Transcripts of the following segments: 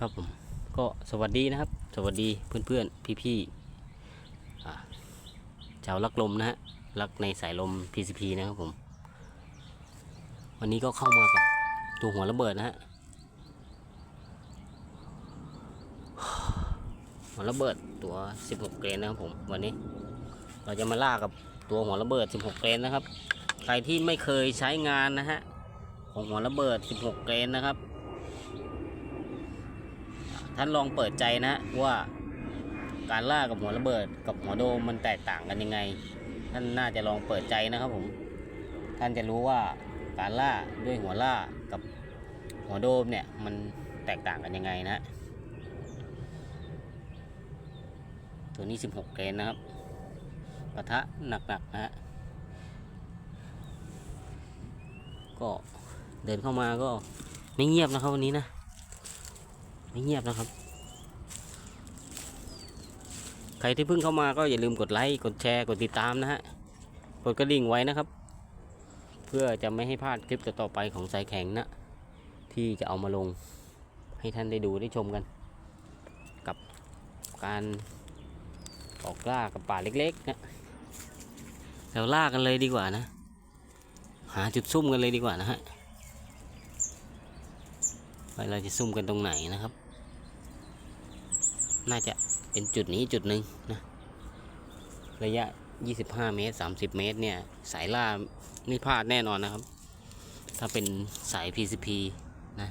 ครับผมก็สวัสดีนะครับ สวัสดีเพื่อนๆพี่ๆอ่ชาวรักลมนะฮะรักในสายลม PCP นะครับผม วันนี้ก็เข้ามากับตัวหัวระเบิดนะฮะหัวระเบิดตัว 16 เกรนนะครับผมวันนี้ เราจะมาล่ากับตัวหัวระเบิด 16 เกรนนะครับ ใครที่ไม่เคยใช้งานนะฮะของหัวระเบิด 16 เกรนนะครับ ท่านลองเปิดใจนะว่าการล่ากับหัวระเบิด กับหัวโดมมันแตกต่างกันยังไง ท่านน่าจะลองเปิดใจนะครับผม ท่านจะรู้ว่าการล่าด้วยหัวล่ากับหัวโดมเนี่ยมันแตกต่างกันยังไงนะตัวนี้ 16เกรนนะครับปะทะหนักๆนะฮะก็เดินเข้ามาก็ไม่เงียบนะครับวันนี้นะ ไม่เงียบนะครับ ใครที่เพิ่งเข้ามาก็อย่าลืมกดไลค์ กดแชร์ กดติดตามนะฮะ กดกระดิ่งไว้นะครับ เพื่อจะไม่ให้พลาดคลิปต่อไปของสายแข็งนะ ที่จะเอามาลงให้ท่านได้ดูได้ชมกัน กับการออกล่ากับป่าเล็กๆนะเราล่ากันเลยดีกว่านะ หาจุดซุ่มกันเลยดีกว่านะฮะว่าเราจะซุ่มกันตรงไหนนะครับ น่าจะเป็นจุดนี้จุดหนึ่งนะระยะ 25 เมตร 30 เมตรเนี่ย สายล่าไม่พลาดแน่นอนนะครับ ถ้าเป็นสาย PCP นะ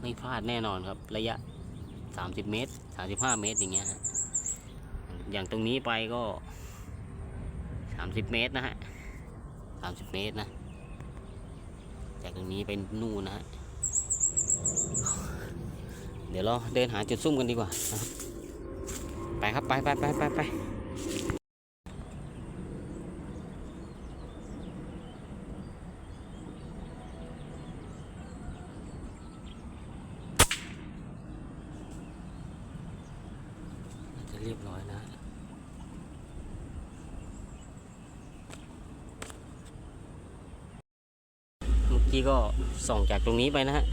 ไม่พลาดแน่นอนครับ ระยะ 30 เมตร 35 เมตรอย่างเงี้ยฮะอย่างตรงนี้ไปก็ 30 เมตรนะฮะ 30 เมตรนะ จากตรงนี้ไปนู่นนะฮะ เดี๋ยวเราเดินหาจุดซุ่มกันดีกว่าไปครับไปไปไปไปไปจะเรียบร้อยนะเมื่อกี้ก็ส่องจากตรงนี้ไปนะฮะ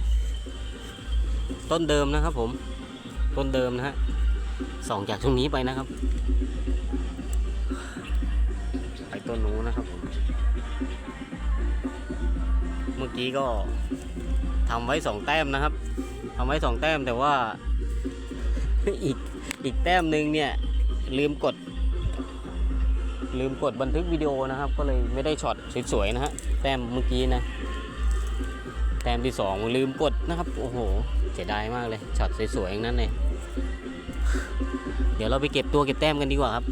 ต้นเดิมนะครับ ผมต้นเดิมนะฮะส่องจากตรงนี้ไปนะครับ ไปต้นนู้นนะครับผมเมื่อกี้ก็ทำไว้สองแต้มนะครับทำไว้สองแต้มแต่ว่า อีกอีกแต้มหนึ่งเนี่ย ลืมกด ลืมกดบันทึกวิดีโอนะครับ ก็เลยไม่ได้ช็อตสวยๆนะฮะแต้มเมื่อกี้นะ แต้มที่สองลืมกดนะครับ โอ้โหเสียดายมากเลยช็อตสวยๆอย่างนั้นเลยเดี๋ยวเราไปเก็บตัวเก็บแต้มกันดีกว่าครับ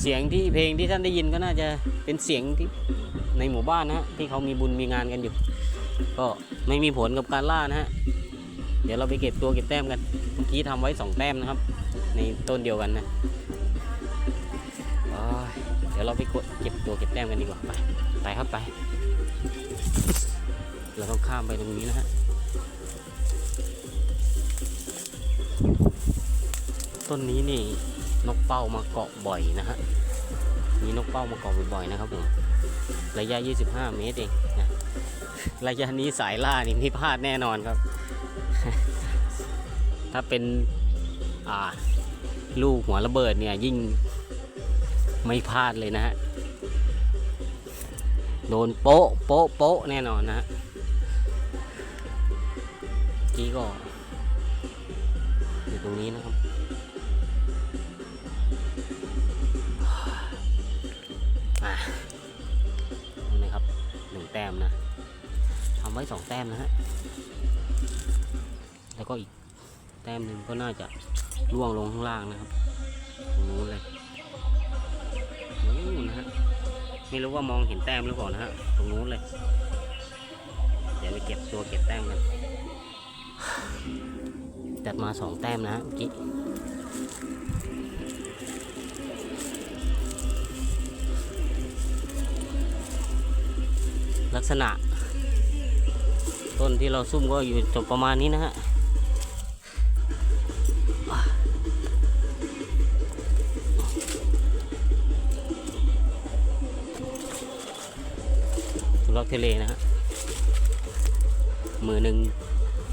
เสียงที่เพลงที่ท่านได้ยินก็น่าจะเป็นเสียงที่ในหมู่บ้านนะฮะที่เขามีบุญมีงานกันอยู่ ก็ไม่มีผลกับการล่านะฮะเดี๋ยวเราไปเก็บตัวเก็บแต้มกันเมื่อกี้ทำไว้สองแต้มนะครับ ในต้นเดียวกันนะเดี๋ยวเราไปกดเก็บตัวเก็บแต้มกันดีกว่าไปไปครับไป เราต้องข้ามไปตรงนี้นะฮะ ต้นนี้นี่นกเป้ามาเกาะบ่อยนะฮะ มีนกเป้ามาเกาะบ่อยๆนะครับผม ระยะ 25 เมตรเองนะ ระยะนี้สายล่านี่ไม่พลาดแน่นอนครับ ถ้าเป็นอ่าลูกหัวระเบิดเนี่ยยิ่งไม่พลาดเลยนะฮะ โดนโป๊ะ โป๊ะ โป๊ะ แน่นอนนะฮะ กี้ก็อยู่ตรงนี้นะครับอะนี่ครับหนึ่งแต้มนะทำไว้สองแต้มนะฮะ แล้วก็อีกแต้มหนึ่งก็น่าจะล่วงลงข้างล่างนะครับตรงนู้นเลยนู้นนะฮะ ไม่รู้ว่ามองเห็นแต้มหรือเปล่านะฮะ ตรงนู้นเลย เดี๋ยวไปเก็บตัวเก็บแต้มกัน จัดมาสองแต้มนะฮะเมื่อกี้ลักษณะ ต้นที่เราซุ่มก็อยู่จบประมาณนี้นะฮะทุลักทุเลนะฮะมือหนึ่ง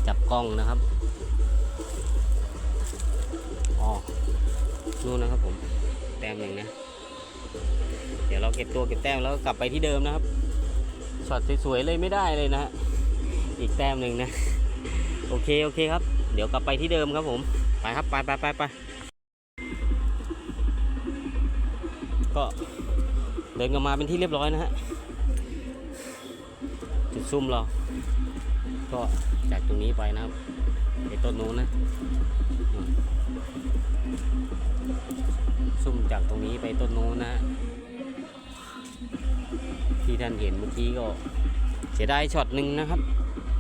จับกล้องนะครับ นู่นนะครับผมแต้มหนึ่งนะ เดี๋ยวเราเก็บตัวเก็บแต้มแล้วก็กลับไปที่เดิมนะครับช็อตสวยๆเลยไม่ได้เลยนะฮะอีกแต้มหนึ่งนะ โอเคโอเคครับ เดี๋ยวกลับไปที่เดิมครับผมไปครับไปไปไปไปก็เดินกลับมาเป็นที่เรียบร้อยนะฮะจุดซุ่มเรา ก็จากตรงนี้ไปนะครับไปต้นนู้นนะ ซุ่มจากตรงนี้ไปต้นนู้นนะฮะที่ท่านเห็นเมื่อกี้ก็เสียดายช็อตหนึ่งนะครับ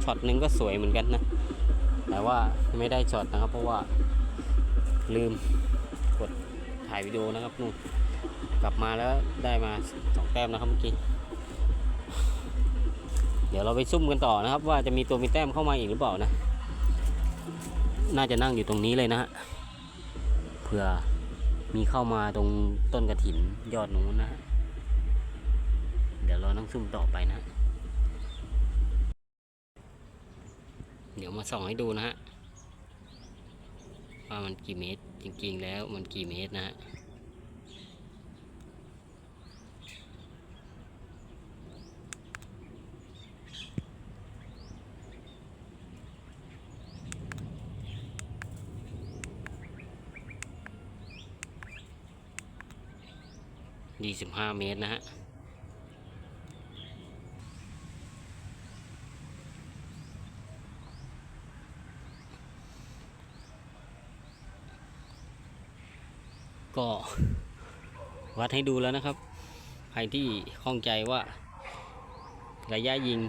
ช็อตหนึ่งก็สวยเหมือนกันนะ แต่ว่าไม่ได้ช็อตนะครับ เพราะว่าลืมกดถ่ายวิดีโอนะครับนู่นกลับมาแล้วได้มาสองแต้มนะครับเมื่อกี้เดี๋ยวเราไปซุ่มกันต่อนะครับ ว่าจะมีตัวมีแต้มเข้ามาอีกหรือเปล่านะ น่าจะนั่งอยู่ตรงนี้เลยนะฮะเผื่อ มีเข้ามาตรงต้นกระถินยอดนู้นนะ เดี๋ยวเราต้องซุ่มต่อไปนะ เดี๋ยวมาส่องให้ดูนะฮะว่ามันกี่เมตรจริงๆแล้วมันกี่เมตรนะฮะ ยี่สิบห้าเมตรนะฮะก็วัดให้ดูแล้วนะครับ ใครที่ข้องใจว่า ระยะยิง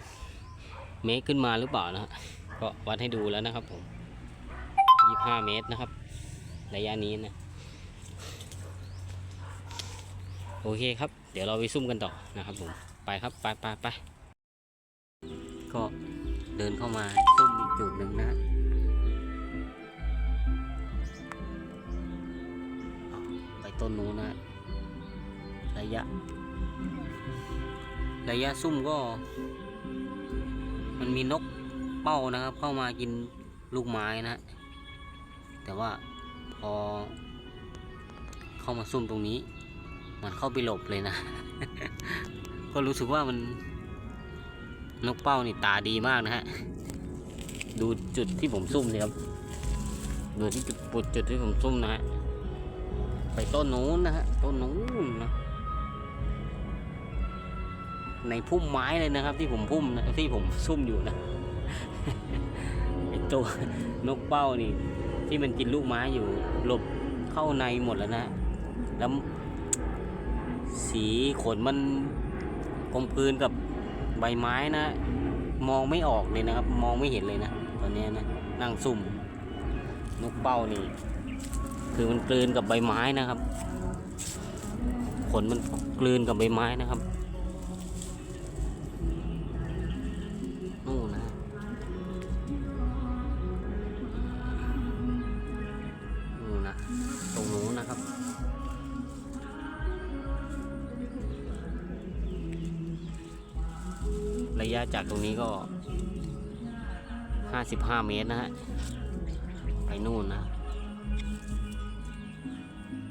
เมตรขึ้นมาหรือเปล่านะก็วัดให้ดูแล้วนะครับผมยี่ห้าเมตรนะครับ ระยะนี้นะ โอเคครับ เดี๋ยวเราไปซุ่มกันต่อนะครับผมไปครับไปไปไปก็เดินเข้ามาซุ่มอีกจุดหนึ่งนะไปต้นนู้นนะระยะ ระยะซุ่มก็ มันมีนกเป้านะครับ เข้ามากินลูกไม้นะ แต่ว่าพอเข้ามาซุ่มตรงนี้ มันเข้าไปหลบเลยนะ ก็รู้สึกว่ามันนกเป้านี่ตาดีมากนะฮะ ดูจุดที่ผมซุ่มสิครับ ดูที่จุดปุดจุดที่ผมซุ่มนะฮะ ไปต้นนู้นนะฮะ ต้นนู้นนะ ในพุ่มไม้เลยนะครับ ที่ผมพุ่มนะที่ผมซุ่มอยู่นะ ไอตัวนกเป้านี่ ที่มันกินลูกไม้อยู่หลบเข้าในหมดแล้วนะ แล้ว สีขนมันกลมกลืนกับใบไม้นะ มองไม่ออกเลยนะครับ มองไม่เห็นเลยนะตอนนี้นะนั่งซุ่มนกเป้านี่ คือมันกลืนกับใบไม้นะครับ ขนมันกลืนกับใบไม้นะครับ ยะจากตรงนี้ก็ 55 เมตรนะฮะ ไปนู่นนะ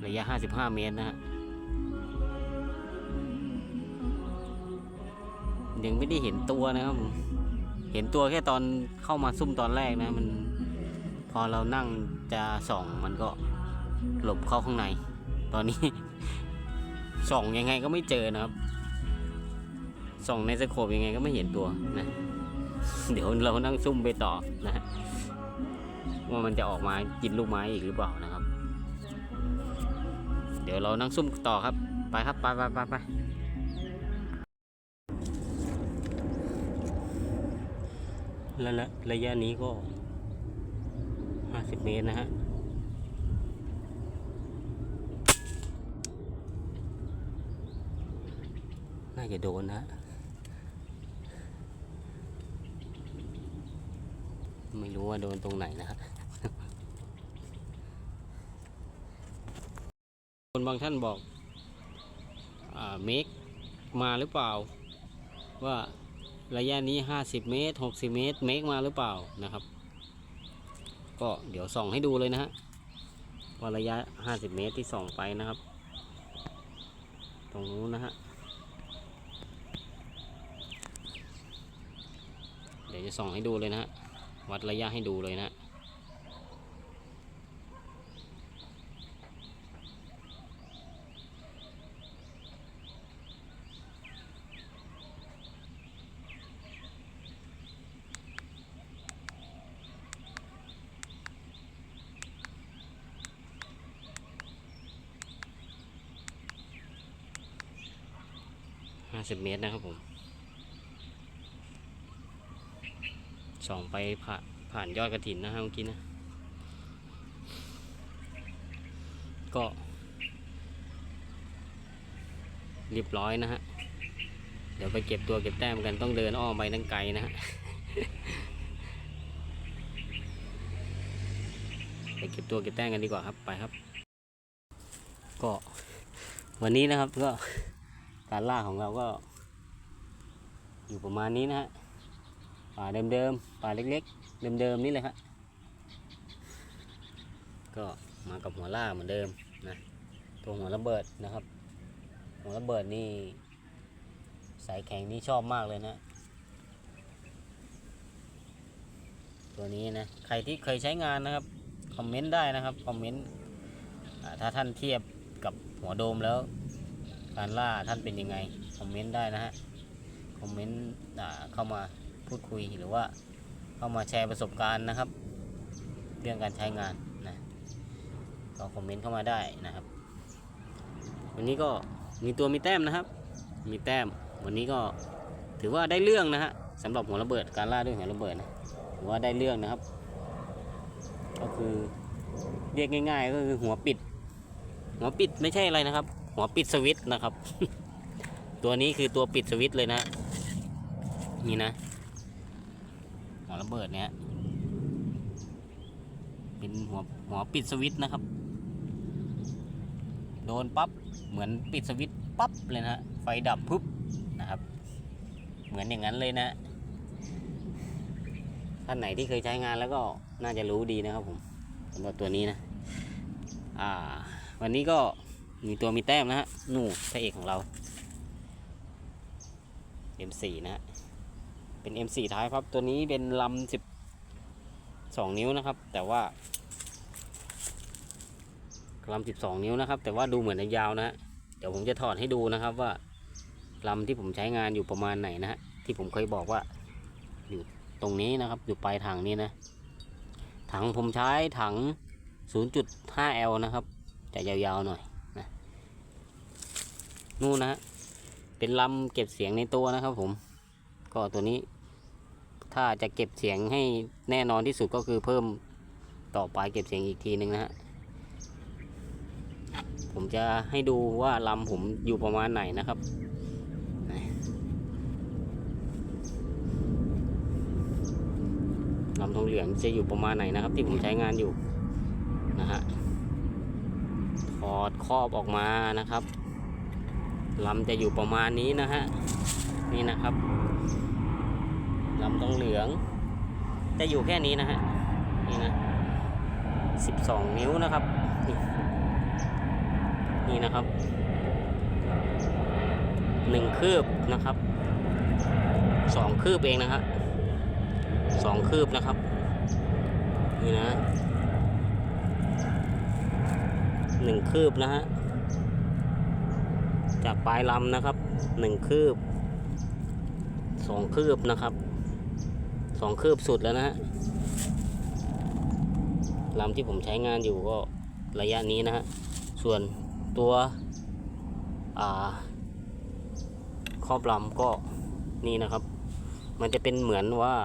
ระยะ 55 เมตรนะฮะ ยังไม่ได้เห็นตัวนะครับผมเห็นตัวแค่ตอนเข้ามาซุ่มตอนแรกนะมัน พอเรานั่งจะส่องมันก็หลบเข้าข้างใน ตอนนี้ ส่องยังไงก็ไม่เจอนะครับ ส่องในสโคปยังไงก็ไม่เห็นตัวนะ เดี๋ยวเรานั่งซุ่มไปต่อนะว่ามันจะออกมากินลูกไม้อีกหรือเปล่านะครับ เดี๋ยวเรานั่งซุ่มต่อครับ ไปครับไปไปไปไปแล้วละระยะนี้ก็ห้าสิบเมตรนะฮะน่าจะโดนนะฮะ ไม่รู้ว่าโดนตรงไหนนะครับคนบางท่านบอกเมกมาหรือเปล่า ว่าระยะนี้ 50 เมตร 60 เมตร เมกมาหรือเปล่านะครับ ก็เดี๋ยวส่องให้ดูเลยนะฮะว่าระยะ 50 เมตรที่ส่องไปนะครับ ตรงนู้นนะฮะเดี๋ยวจะส่องให้ดูเลยนะฮะ วัดระยะให้ดูเลยนะฮะห้าสิบเมตรนะครับผม ส่องไปผ่านผ่านยอดกระถินนะฮะเมื่อกี้นะ ก็ เรียบร้อยนะฮะ เดี๋ยวไปเก็บตัวเก็บแต้มกันต้องเดินอ้อมไปตั้งไกลนะฮะ ไปเก็บตัวเก็บแต้มกันดีกว่าครับไปครับ ก็วันนี้นะครับก็การล่าของเราก็ อยู่ประมาณนี้นะฮะ ป่าเดิมๆป่าเล็กๆ เดิมๆนี่เลยฮะก็มากับหัวล่าเหมือนเดิมนะตัวหัวระเบิดนะครับ หัวระเบิดนี่สายแข็งนี่ชอบมากเลยนะ ตัวนี้นะใครที่เคยใช้งานนะครับคอมเมนต์ได้นะครับคอมเมนต์ถ้าท่านเทียบกับหัวโดมแล้ว การล่าท่านเป็นยังไงคอมเมนต์ได้นะฮะคอมเมนต์เข้ามา พูดคุยหรือว่าเข้ามาแชร์ประสบการณ์นะครับ เรื่องการใช้งานนะก็คอมเมนต์เข้ามาได้นะครับ วันนี้ก็มีตัวมีแต้มนะครับ มีแต้มวันนี้ก็ถือว่าได้เรื่องนะฮะสำหรับหัวระเบิดการล่าด้วยหัวระเบิดนะถือว่าได้เรื่องนะครับ ก็คือเรียกง่าย ๆ ก็คือหัวปิด หัวปิดไม่ใช่อะไรนะครับ หัวปิดสวิตช์นะครับ ตัวนี้คือตัวปิดสวิตช์เลยนะ นี่นะ หัวระเบิดเนี่ยเป็นหัวหัวปิดสวิตช์นะครับ โดนปั๊บเหมือนปิดสวิตช์ปั๊บเลยนะฮะไฟดับปุ๊บนะครับ เหมือนอย่างนั้นเลยนะท่านไหนที่เคยใช้งานแล้วก็น่าจะรู้ดีนะครับผมสำหรับตัวนี้นะ อ่า วันนี้ก็มีตัวมีแต้มนะฮะ นู่พระเอกของเรา M4 นะฮะ เป็น M4 ท้ายครับ ตัวนี้เป็นลำสิบสองนิ้วนะครับ แต่ว่าลำสิบสองนิ้วนะครับ แต่ว่าดูเหมือนจะยาวนะฮะเดี๋ยวผมจะถอดให้ดูนะครับว่าลำที่ผมใช้งานอยู่ประมาณไหนนะฮะที่ผมเคยบอกว่า อยู่ตรงนี้นะครับ อยู่ปลายถังนี้นะ ถังผมใช้ถัง 0.5L นะครับจะยาวๆหน่อยนะนู่นนะฮะเป็นลำเก็บเสียงในตัวนะครับผม ก็ตัวนี้ ถ้าจะเก็บเสียงให้แน่นอนที่สุดก็คือเพิ่มต่อปลายเก็บเสียงอีกทีหนึ่งนะฮะผมจะให้ดูว่าลำผมอยู่ประมาณไหนนะครับลำทองเหลืองจะอยู่ประมาณไหนนะครับ ที่ผมใช้งานอยู่นะฮะถอดครอบออกมานะครับลำจะอยู่ประมาณนี้นะฮะนี่นะครับ ลำทองเหลือง จะอยู่แค่นี้นะฮะ นี่นะสิบสองนิ้วนะครับ นี่นี่นะครับหนึ่งคืบนะครับสองคืบเองนะฮะสองคืบนะครับ นี่นะหนึ่งคืบนะฮะจากปลายลำนะครับหนึ่งคืบสองคืบนะครับ สองคืบสุดแล้วนะฮะลำที่ผมใช้งานอยู่ก็ระยะนี้นะฮะ ส่วนตัวอ่าครอบลำก็นี่นะครับ มันจะเป็นเหมือนว่า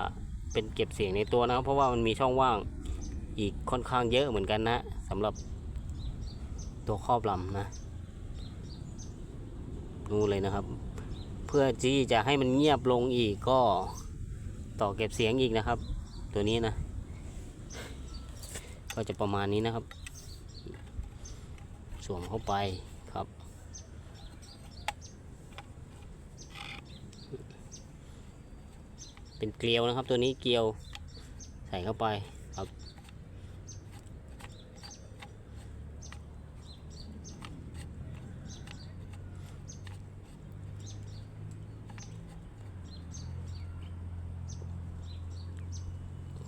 เป็นเก็บเสียงในตัวนะครับ เพราะว่ามันมีช่องว่างอีกค่อนข้างเยอะเหมือนกันนะสำหรับตัวครอบลำนะนู่นเลยนะครับ เพื่อที่จะให้มันเงียบลงอีกก็ ต่อเก็บเสียงอีกนะครับ ตัวนี้นะ ก็จะประมาณนี้นะครับ สวมเข้าไปครับ เป็นเกลียวนะครับ ตัวนี้เกลียวใส่เข้าไปครับ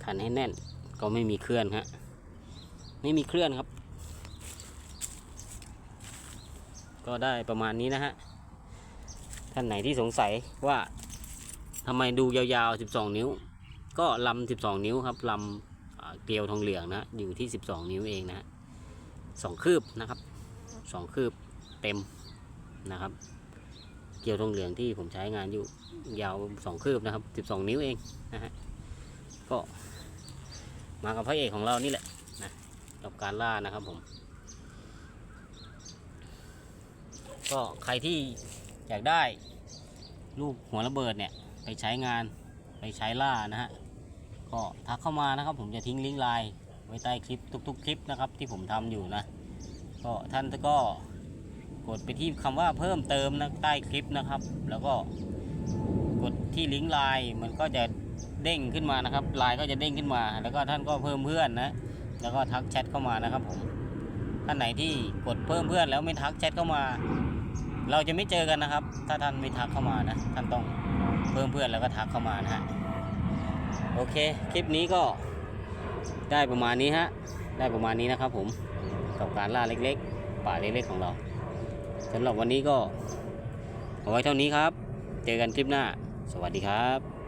ขั นให้แน่น ก็ไม่มีเคลื่อนฮะ ไม่มีเคลื่อนครับ ก็ได้ประมาณนี้นะฮะ ท่านไหนที่สงสัยว่าทำไมดูยาวๆ 12 นิ้ว ก็ลำ 12 นิ้วครับลำเกลียวทองเหลืองนะ อยู่ที่ 12 นิ้วเองนะฮะสองคืบนะครับสองคืบเต็มนะครับ เกลียวทองเหลืองที่ผมใช้งานอยู่ยาวสองคืบนะครับ 12 นิ้วเองนะฮะก็ มากับพระเอกของเรานี่แหละนะกับการล่านะครับผม ก็ใครที่อยากได้ลูกหัวระเบิดเนี่ยไปใช้งานไปใช้ล่านะฮะก็ทักเข้ามานะครับ ผมจะทิ้งลิงก์ไลน์ไว้ใต้คลิปทุก ๆ คลิปนะครับ ที่ผมทำอยู่นะก็ท่านก็กดไปที่คำว่าเพิ่มเติมนะใต้คลิปนะครับ แล้วก็กดที่ลิงก์ไลน์มันก็จะ เด้งขึ้นมานะครับไลน์ก็จะเด้งขึ้นมา แล้วก็ท่านก็เพิ่มเพื่อนนะ แล้วก็ทักแชทเข้ามานะครับผมท่านไหนที่กดเพิ่มเพื่อนแล้วไม่ทักแชทเข้ามา เราจะไม่เจอกันนะครับ ถ้าท่านไม่ทักเข้ามานะ ท่านต้องเพิ่มเพื่อนแล้วก็ทักเข้ามานะฮะโอเค คลิปนี้ก็ได้ประมาณนี้ฮะ ได้ประมาณนี้นะครับผมกับการล่าเล็กๆ ป่าเล็กๆของเราสำหรับวันนี้ก็เอาไว้เท่านี้ครับ เจอกันคลิปหน้า สวัสดีครับ